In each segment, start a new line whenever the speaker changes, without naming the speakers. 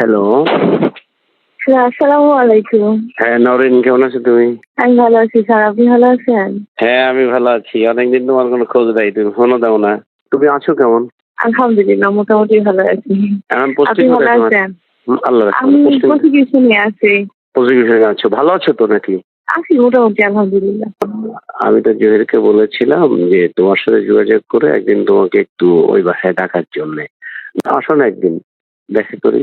Hello
আসসালামু আলাইকুম।
হ্যাঁ নরেন কেমন আছো তুমি?
আমি ভালো আছি স্যার। আপনি ভালো আছেন?
হ্যাঁ আমি ভালো আছি। অনেকদিন তোমার কোনো খোঁজ নাই তুমি ফোনও দাও না। তুমি আছো কেমন?
আলহামদুলিল্লাহ মোটামুটি ভালো আছি। আপনি ভালো আছেন?
আল্লাহ
আমি প্রসিকিউশনে আছি।
প্রসিকিউশনে আছো। ভালো আছো তো নাকি?
আছি মোটামুটি আলহামদুলিল্লাহ।
আমি তো জহিরকে বলেছিলাম যে তোমার সাথে যোগাযোগ করে একদিন তোমাকে একটু ওই বাসায় ডাকার জন্য। আসো না একদিন দেখা করি।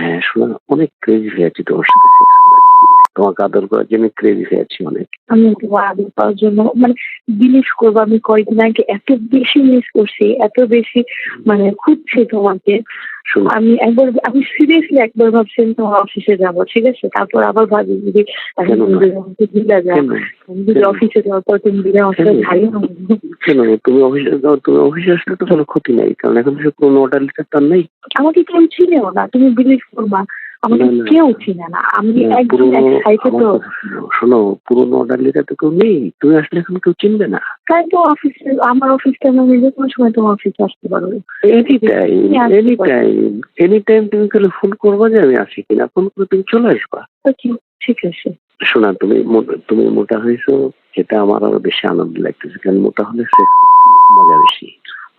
হ্যাঁ শোনা অনেক ক্রেজি হয়ে আছি তোমার সাথে তোমাকে আদর করার জন্য ক্রেজি হয়ে আছি অনেক।
আমি তোমার আদর পাওয়ার জন্য মানে বিলিভ করব আমি কয়েকদিন আগে এত বেশি মিস করছি এত বেশি মানে খুঁজছি তোমাকে। আমি একবার আমি সিরিয়াসলি একবার ভাবছি তোমার অফিসে যাব ঠিক আছে? তারপর আবার ভাবি যদি এখন দিলা যদি অফিসে যাওয়ার পর তুমি দিলে আমার সাথে
কেন? কেন তুমি অফিসে যাও তুমি অফিসে আসলে তো কোনো ক্ষতি নাই কারণ এখন তো কোনো অর্ডার লিটার তার নেই।
আমাকে কেউ চিনেও না তুমি বিলিভ করবা। আমাকে। কেউ চিনে না। আমি
পুরোনো
এক্সাইটেড তো
শোনো, পুরোনো অর্ডার তো কেউ নেই। তুমি আসলে এখন কেউ চিনবে না।
তাই তো অফিসে আমার অফিসটা আমি যে কোনো সময় তোমার অফিসে আসতে পারব।
Any time any time any time তুমি খালি ফোন করবা যে আমি আসি কিনা ফোন করে তুমি চলে আসবা।
ঠিক আছে।
শোনা তুমি তুমি মোটা হয়েছো এটা আমার আরও বেশি আনন্দ লাগতেছে কারণ মোটা হলে মজা বেশি।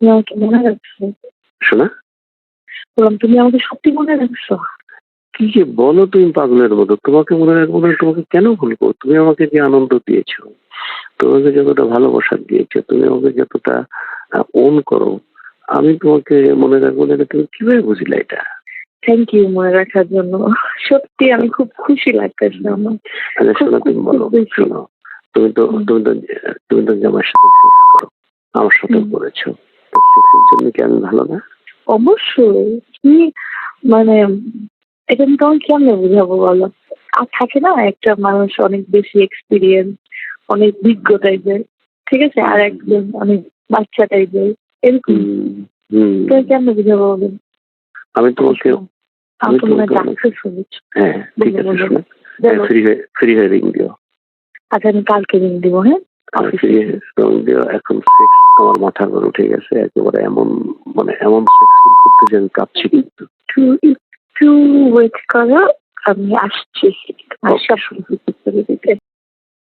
তুমি আমাকে মনে রাখছো?
শোনা?
বললাম তুমি আমাকে সত্যি মনে রাখছো?
কি যে বলো তুমি পাগলের মতো? তোমাকে মনে রাখব না তোমাকে কেন ভুলবো? তুমি আমাকে যে আনন্দ দিয়েছ তোমাকে যতটা ভালোবাসা দিয়েছ তুমি আমাকে যতটা ওন করো আমি তোমাকে মনে রাখব না তুমি কীভাবে বুঝলে এটা?
থ্যাংক ইউ মনে রাখার জন্য। সত্যি আমি খুব খুশি লাগতেছে আমার।
আচ্ছা শোনো তুমি বলো শোনো তুমি তো তুমি তো তুমি তো জামার সাথে সেক্স করো আমার সাথে। করেছ। জন্য কি আমি ভালো না?
অবশ্যই। তুমি মানে এটা আমি তোমাকে কেমনে বুঝাবো বলো? আর থাকে না একটা মানুষ অনেক বেশি এক্সপিরিয়েন্স অনেক বিজ্ঞ টাইপের ঠিক আছে? আর একজন অনেক বাচ্চা টাইপের এরকম। তুমি কেমনে বুঝাবো বলো?
আমি তোমাকে আমি
আমি তো
তোমাকে
ডাক্তার শুনেছি।
হ্যাঁ ঠিক আছে
বলো,
শোনো।
বলো।
ফ্রি ফ্রি হয়ে রিং দিও।
আচ্ছা আমি কালকে রিং দিব হ্যাঁ?
রিং এখন সেক্স আমার মাথার উপর উঠে গেছে একেবারে এমন মানে এমন সেক্স করতে যে আমি কাঁপছি। কিন্তু
একটু একটু ওয়েট করো আমি আসছি।